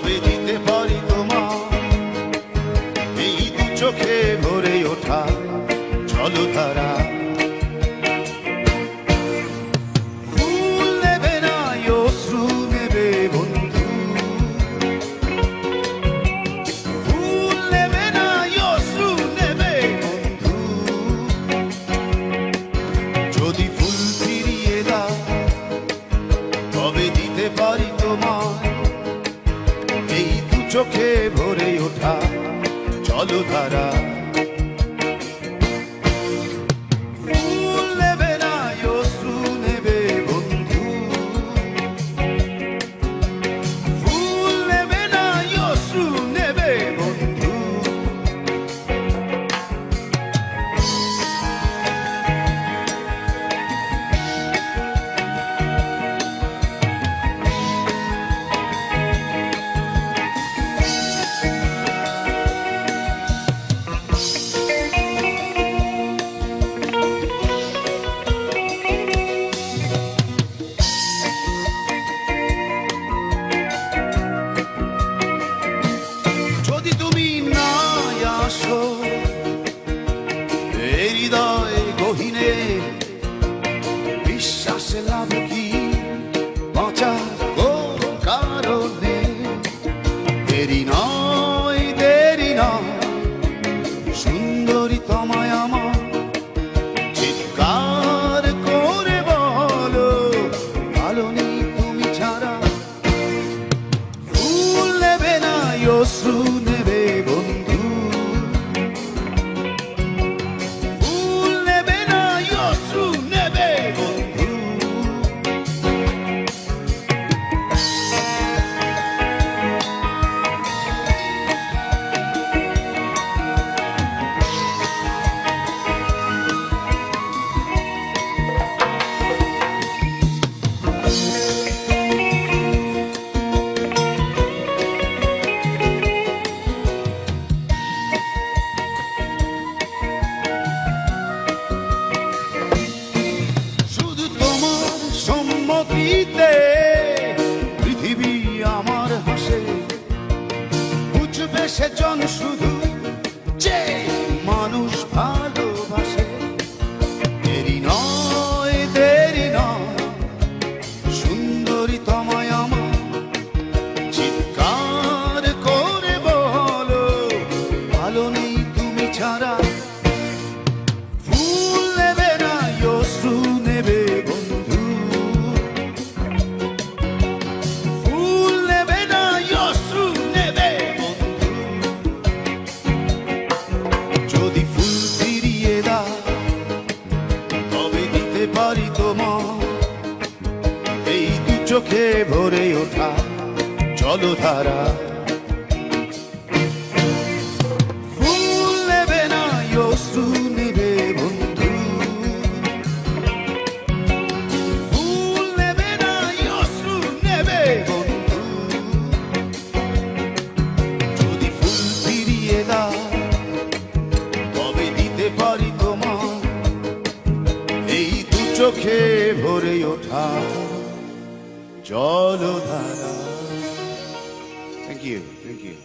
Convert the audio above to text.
তবে দিতে পারি তোমার? এই দু চোখে ভরে ওঠা জলধারা চোখে ভরে ওঠা। ধারা দেরি নয় দেরি নয়। সুন্দরী তোমায় আমার চিৎকার করে বলো, ভালো নেই তুমি ছাড়া। ফুল নেবে না, অশ্রু নেবে সেজন শু পারি তোমার এই দু চোখে ভরে ওঠা চলো ধারা চোখে ভরে ওঠা। জলধারা থ্যাংক ইউ থ্যাংক ইউ